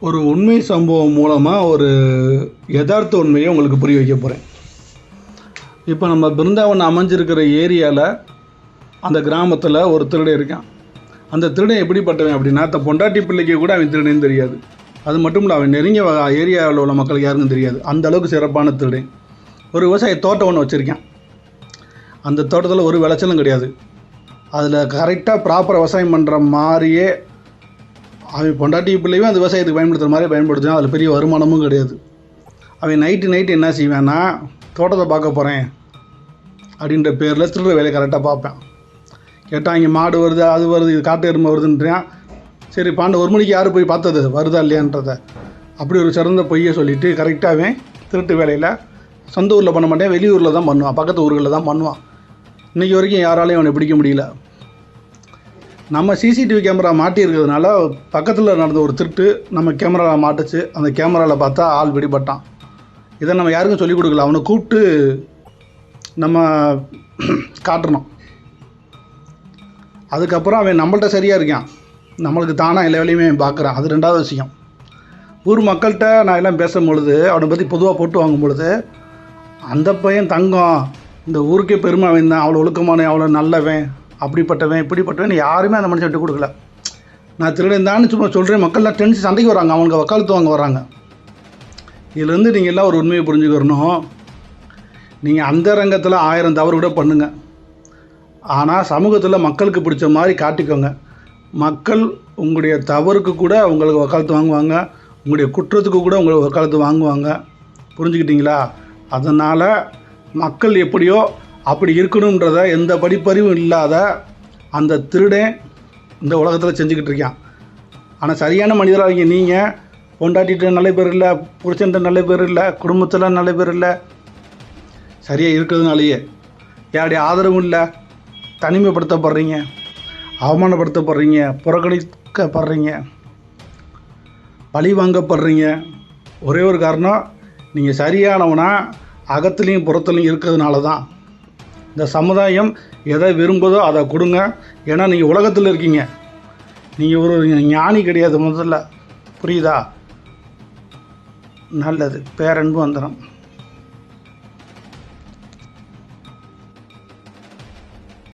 ஒரு உண்மை சம்பவம் மூலமாக ஒரு யதார்த்த உண்மையை உங்களுக்கு புரிய வைக்க போகிறேன் இப்போ நம்ம பிருந்தாவன் அமைஞ்சிருக்கிற ஏரியாவில் அந்த கிராமத்தில் ஒரு திருடன் இருக்கான். அந்த திருடன் எப்படிப்பட்டவன் அப்படின்னா அந்த பொண்டாட்டி பிள்ளைக்கு கூட அவன் திருடன்னு தெரியாது. அது மட்டும் இல்லை அவன் நெருங்கிய வ- ஏரியாவில் உள்ள மக்களுக்கு யாருக்கும் தெரியாது. அந்த அளவுக்கு சிறப்பான திருடன் ஒரு விவசாய தோட்டம் ஒன்று வச்சுருக்கான். அந்த தோட்டத்தில் ஒரு விளைச்சலும் கிடையாது. அதில் கரெக்டாக ப்ராப்பர் விவசாயம் பண்ணுற மாதிரியே அவன் பொண்டாட்டி பிள்ளையும் அந்த விவசாயத்துக்கு பயன்படுத்துகிற மாதிரி பயன்படுத்துவான் அதில் பெரிய வருமானமும் கிடையாது. அவன் நைட்டு நைட்டு என்ன செய்வான்னா தோட்டத்தை பார்க்க போகிறேன் அப்படின்ற பேரில் திருடுற வேலையை கரெக்டாக பார்ப்பேன். கேட்டால் இங்கே மாடு வருது அது வருது இது காட்டு எருமை வருதுன்றான் சரி பாண்ட ஒரு மணிக்கு யார் போய் பார்த்தது? வருதா இல்லையான்றத. அப்படி ஒரு சிறந்த பொய்யை சொல்லிவிட்டு கரெக்டாகவே திருட்டு வேலையில் சொந்த ஊரில் பண்ண மாட்டேன் வெளியூரில் தான் பண்ணுவான் பக்கத்து ஊர்களில் தான் பண்ணுவான். இன்றைக்கி வரைக்கும் யாராலையும் அவனை பிடிக்க முடியல. நம்ம சிசிடிவி கேமரா மாட்டியிருக்கிறதுனால பக்கத்தில் நடந்த ஒரு திருட்டு நம்ம கேமராவில் மாட்டுச்சு. அந்த கேமராவில் பார்த்தா ஆள் பிடிபட்டான் இதை நம்ம யாருக்கும் சொல்லிக் கொடுக்கல. அவனை கூப்பிட்டு நம்ம காட்டணும். அதுக்கப்புறம் அவன் நம்மள்ட்ட சரியாக இருக்கான். நம்மளுக்கு தானாக எல்லா வேலையுமே அவன் பார்க்குறான். அது ரெண்டாவது விஷயம். ஊர் மக்கள்கிட்ட நான் எல்லாம் பேசும் பொழுது அவனை பற்றி பொதுவாக போட்டு வாங்கும் பொழுது அந்த பையன் தங்கம் இந்த ஊருக்கே பெருமை அவன் தான் அவ்வளோ ஒழுக்கமான அவ்வளோ நல்லவன் அப்படிப்பட்டவன் இப்படிப்பட்டவன் யாருமே அந்த மனுஷன் விட்டு கொடுக்கல. நான் திருடன் தான்னு சும்மா சொல்கிறேன் மக்கள்லாம் டென்ஷன் சண்டைக்கு வராங்க அவனுக்கு வக்காலத்து வாங்க வராங்க. இதுலேருந்து நீங்கள் எல்லாம் ஒரு உண்மையை புரிஞ்சுக்கிறணும் நீங்கள் அந்த ரங்கத்தில் ஆயிரம் தவறு கூட பண்ணுங்கள் ஆனால் சமூகத்தில் மக்களுக்கு பிடிச்ச மாதிரி காட்டிக்கோங்க. மக்கள் உங்களுடைய தவறுக்கு கூட உங்களுக்கு வக்காலத்து வாங்குவாங்க உங்களுடைய குற்றத்துக்கு கூட உங்களுக்கு வக்காலத்து வாங்குவாங்க. புரிஞ்சுக்கிட்டீங்களா? அதனால் மக்கள் எப்படியோ அப்படி இருக்கணுன்றத எந்த படிப்பறிவும் இல்லாத அந்த திருடன் இந்த உலகத்தில் செஞ்சுக்கிட்டு இருக்கான். ஆனால் சரியான மனிதராக இருக்கீங்க நீங்கள் பொண்டாட்டிகிட்ட நல்ல பேர் இல்லை புருஷன்ட்ட நல்ல பேர் இல்லை குடும்பத்தில் நல்ல பேர் இல்லை. சரியாக இருக்கிறதுனாலேயே. யாருடைய ஆதரவும் இல்லை தனிமைப்படுத்தப்படுறீங்க அவமானப்படுத்தப்படுறீங்க புறக்கணிக்கப்படுறீங்க பழி வாங்கப்படுறீங்க. ஒரே ஒரு காரணம் நீங்கள் சரியானவனா அகத்துலேயும் புறத்துலையும் இருக்கிறதுனால தான் இந்த சமுதாயம் எதை விரும்புதோ அதை கொடுங்க. ஏன்னா நீங்கள் உலகத்தில் இருக்கீங்க. நீங்கள் ஒரு ஞானி கிடையாது முதல்ல. புரியுதா? நல்லது. பேரன்பு வந்துடும்